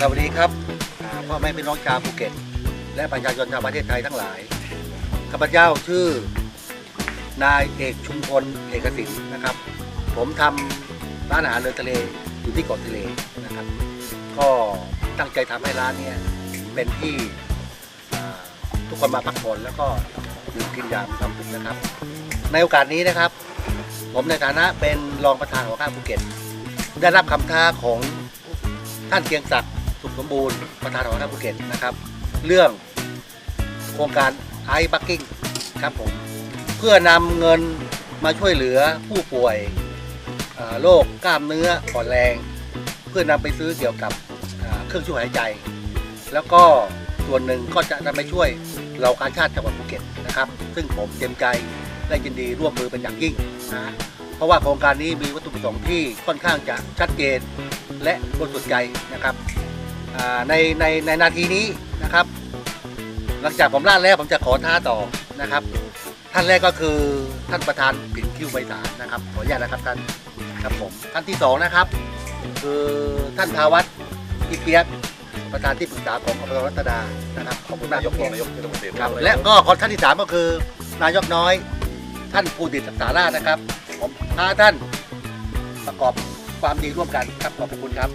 สวัสดีครับพ่อแม่พี่น้องชาวภูเก็ต และประชาชนชาวประเทศไทยทั้งหลายข้าพเจ้าชื่อนายเอกชุมพลเอกสินนะครับ ผมทำร้านอาหารเรือทะเลอยู่ที่เกาะทะเลนะครับ ก็ตั้งใจทำให้ร้านเนี้ยเป็นที่ทุกคนมาพักผ่อนแล้วก็ดื่มกินยามความสุขนะครับ ในโอกาสนี้นะครับ ผมในฐานะเป็นรองประธานของข้าภูเก็ต ได้รับคำท้าของท่านเกรียงศักดิ์ สุขสมบูรณ์ประธานของท่านภูเก็ตนะครับ เรื่องโครงการไอบักกิ้งครับผมเพื่อนำเงินมาช่วยเหลือผู้ป่วยโรคกล้ามเนื้ออ่อนแรง เพื่อนำไปซื้อเกี่ยวกับเครื่องช่วยหายใจ แล้วก็ส่วนหนึ่งก็จะนำไปช่วยเราการชาติจังหวัดภูเก็ตนะครับ ซึ่งผมเต็มใจและยินดีร่วมมือเป็นอย่างยิ่งนะเพราะว่าโครงการนี้มีวัตถุประสงค์ที่ค่อนข้างจะชัดเจนและบริสุทธิ์ใจนะครับ ในในในนาทีนี้นะครับ หลังจากผมล่าแล้วผมจะขอท้าต่อนะครับ ท่านแรกก็คือท่านประธานปิ่นคิวใบสารนะครับ ขออนุญาตนะครับท่านครับผมท่านที่สองนะครับ คือท่านภาวัตอิเปียกประธานที่ปรึกษาของอบตรัตดานะครับขอบคุณมากนายกรองนายกเทศมนตรีครับและก็คนท่านที่สามก็คือนายกน้อย ท่านภูดิตสาราชนะครับผมท้าท่านประกอบความดีร่วมกันครับขอบพระคุณครับ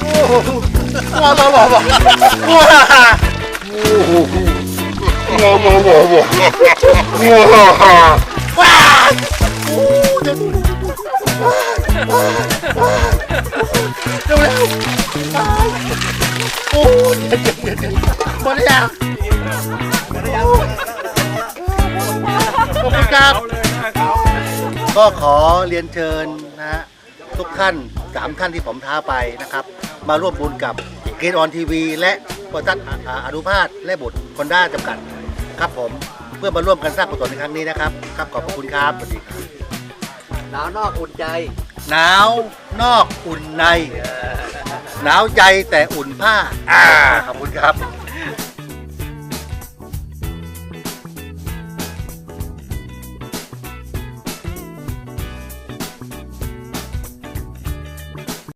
โอ้โหว้าวว้าวว้าวว้าวว้าวโอ้เดี๋ยวเร็วโอ้เดี๋ยวเดี๋ยวเดี๋ยวหมดแล้วขอบคุณครับ ก็ขอเรียนเชิญนะฮะ ทุกท่านสามท่านที่ผมท้าไปนะครับ มาร่วมบุญกับเกนออนทีวี และบริษัทอ่าอนุภาสและบุตรคอนด้าจำกัดครับผมเพื่อมาร่วมกันสร้างกุศลในครั้งนี้นะครับครับขอบพระคุณครับสวัสดีครับหนาวนอกอุ่นใจหนาวนอกอุ่นในหนาวใจแต่อุ่นผ้าอ่าขอบคุณครับ